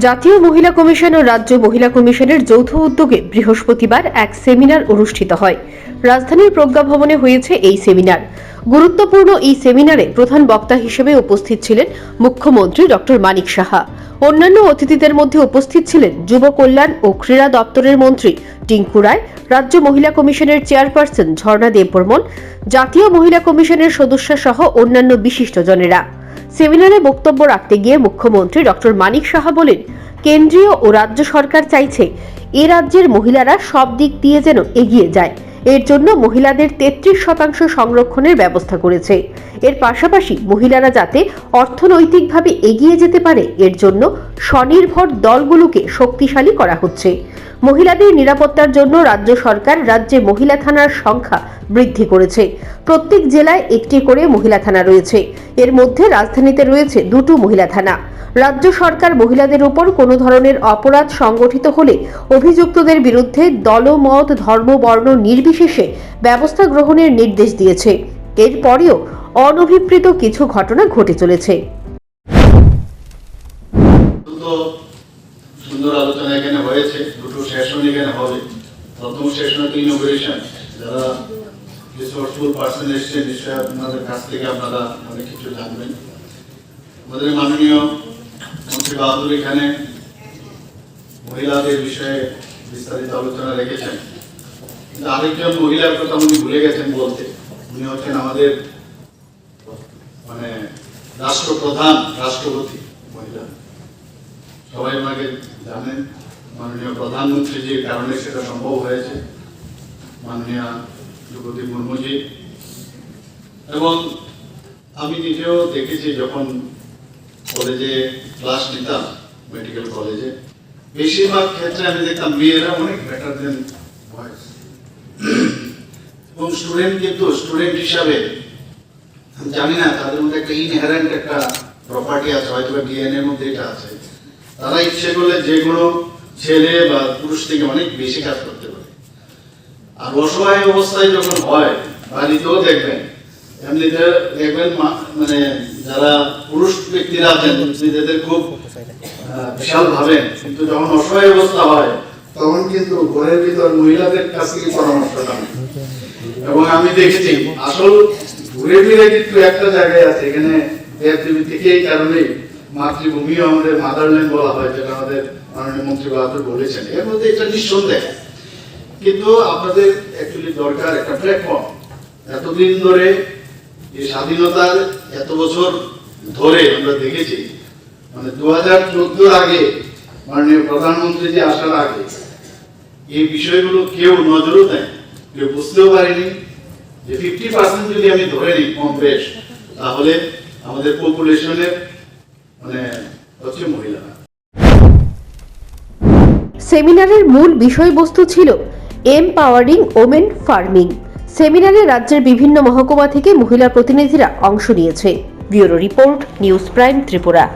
জাতীয় মহিলা কমিশন ও রাজ্য মহিলা কমিশনের যৌথ উদ্যোগে বৃহস্পতিবার এক সেমিনার অনুষ্ঠিত হয়। রাজধানীর প্রজ্ঞা ভবনে হয়েছে এই সেমিনার। গুরুত্বপূর্ণ এই সেমিনারে প্রধান বক্তা হিসেবে উপস্থিত ছিলেন মুখ্যমন্ত্রী ডক্টর মানিক সাহা। অন্যান্য অতিথিদের মধ্যে উপস্থিত ছিলেন যুব কল্যাণ ও ক্রীড়া দপ্তরের মন্ত্রী টিঙ্কু রায়, রাজ্য মহিলা কমিশনের চেয়ারপারসন ঝর্ণা দেববর্মন, জাতীয় মহিলা কমিশনের সদস্য সহ অন্যান্য বিশিষ্টজনেরা সেমিনারে বক্তব্য রাখতে গিয়ে মুখ্যমন্ত্রী ডক্টর মানিক সাহা বলেন, কেন্দ্রীয় ও রাজ্য সরকার চাইছে এ রাজ্যের মহিলারা সব দিক দিয়ে যেন এগিয়ে যায়। এর জন্য মহিলাদের তেত্রিশ শতাংশ সংরক্ষণের ব্যবস্থা করেছে। এর পাশাপাশি মহিলারা যাতে অর্থনৈতিকভাবে এগিয়ে যেতে পারে, এর জন্য স্বনির্ভর দলগুলোকে শক্তিশালী করা হচ্ছে। মহিলাদের নিরাপত্তার জন্য রাজ্য সরকার রাজ্যে মহিলা থানার সংখ্যা বৃদ্ধি করেছে। প্রত্যেক জেলায় একটি করে মহিলা থানা রয়েছে। এর মধ্যে রাজধানীতে রয়েছে দুটো মহিলা থানা। রাজ্য সরকার মহিলাদের উপর কোনো ধরনের অপরাধ সংগঠিত হলে অভিযুক্তদের বিরুদ্ধে দলমত, ধর্ম, বর্ণ নির্বিশেষে ব্যবস্থা গ্রহণের নির্দেশ দিয়েছে। এরপরেও অনভিপ্রেত কিছু ঘটনা ঘটে চলেছে। সুন্দর আলোচনা এখানে হয়েছে, দুটো সেশন এখানে হবে। প্রথম সেশন হচ্ছে ইনোগ্রেশন যারা রিসোর্সফুল পার্সন এসছে নিশ্চয়ই আপনাদের কাছ থেকে আপনারা অনেক কিছু জানবেন। আমাদের মাননীয় মন্ত্রী বাহাদুর এখানে মহিলাদের বিষয়ে বিস্তারিত আলোচনা রেখেছেন। কিন্তু আরেকজন মহিলার কথা উনি ভুলে গেছেন বলতে। উনি হচ্ছেন আমাদের মানে রাষ্ট্রপ্রধান, রাষ্ট্রপতি মহিলা। সবাই ওনাকে জানেন, মাননীয় প্রধানমন্ত্রী যে কারণে সেটা সম্ভব হয়েছে। মাননীয় দ্রৌপদী মুর্মুজি। এবং আমি নিজেও দেখেছি যখন কলেজে ক্লাস নিতাম মেডিকেল কলেজে বেশিরভাগ ক্ষেত্রে আমি দেখতাম মেয়েরা অনেক বেটার দেন বয়েজ এবং স্টুডেন্ট কিন্তু স্টুডেন্ট হিসাবে, জানি না, তাদের মধ্যে একটা ইনহেরেন্ট একটা প্রপার্টি আছে হয়তো ডিএনএ মধ্যে এটা আছে। তারা ইচ্ছে করলে যে কোনো ছেলে বা পুরুষ থেকে অনেক বেশি কাজ করতে পারে। আর অসহায় অবস্থায় যখন হয়, বাড়িতেও দেখবেন, এমনিতে দেখবেন মানে যারা পুরুষ ব্যক্তিরা আছেন, নিজেদের খুব বিশাল কিন্তু যখন অসহায় অবস্থা হয়, তখন কিন্তু ঘরের ভিতর মহিলাদের কাছ থেকে পরামর্শটা নেয় এবং আমি দেখেছি, আসল ঘুরে ফিরে কিন্তু একটা জায়গায় আছে, এখানে দেবদেবী থেকে এই কারণে মাতৃভূমিও আমাদের মাদারল্যান্ড বলা হয়, যেটা আমাদের মাননীয় মন্ত্রী বাহাদুর বলেছেন। এর মধ্যে এটা নিঃসন্দেহ। কিন্তু আপনাদের অ্যাকচুয়ালি দরকার একটা প্ল্যাটফর্ম এতদিন ধরে এই স্বাধীনতার এত বছর ধরে আমরা দেখেছি মানে দু হাজার চোদ্দোর আগে মাননীয় প্রধানমন্ত্রী যে আসার আগে এই বিষয়গুলো কেউ নজরও দেয়, কেউ বুঝতেও পারেনি। যে ফিফটি পার্সেন্ট যদি আমি ধরে নিই কম বেশ, তাহলে আমাদের পপুলেশনের মানে হচ্ছে মহিলারা। সেমিনারের মূল বিষয়বস্তু ছিল এমপাওয়ারিং ওমেন ফার্মিং। সেমিনারে রাজ্যের বিভিন্ন মহকুমা থেকে মহিলা প্রতিনিধিরা অংশ নিয়েছে। Bureau report, news prime Tripura.